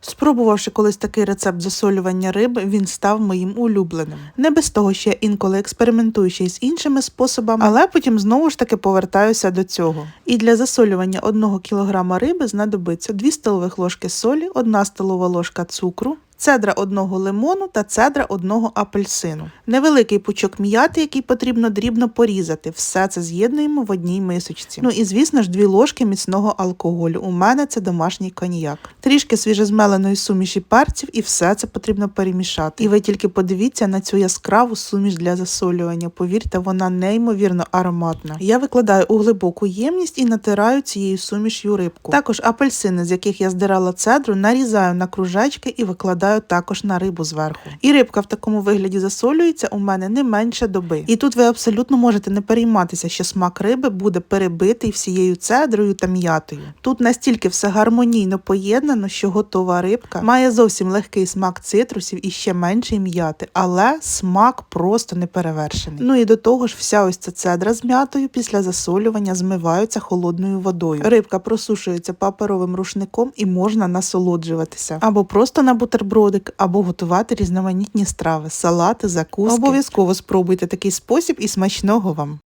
Спробувавши колись такий рецепт засолювання риби, він став моїм улюбленим. Не без того, я інколи експериментую ще й з іншими способами, але потім знову ж таки повертаюся до цього. І для засолювання 1 кг риби знадобиться 2 столових ложки солі, 1 столова ложка цукру, цедра одного лимону та цедра одного апельсину. Невеликий пучок м'яти, який потрібно дрібно порізати. Все це з'єднуємо в одній мисочці. Ну і звісно ж, дві ложки міцного алкоголю. У мене це домашній коньяк. Трішки свіжезмеленої суміші перців, і все це потрібно перемішати. І ви тільки подивіться на цю яскраву суміш для засолювання. Повірте, вона неймовірно ароматна. Я викладаю у глибоку ємність і натираю цією суміш'ю рибку. Також апельсини, з яких я здирала цедру, нарізаю на кружечки і викладаю також на рибу зверху. І рибка в такому вигляді засолюється у мене не менше доби. І тут ви абсолютно можете не перейматися, що смак риби буде перебитий всією цедрою та м'ятою. Тут настільки все гармонійно поєднано, що готова рибка має зовсім легкий смак цитрусів і ще менший м'яти, але смак просто неперевершений. Ну і до того ж, вся ось ця цедра з м'ятою після засолювання змиваються холодною водою. Рибка просушується паперовим рушником і можна насолоджуватися або просто на бутербродик, або готувати різноманітні страви, салати, закуски. Обов'язково спробуйте такий спосіб і смачного вам.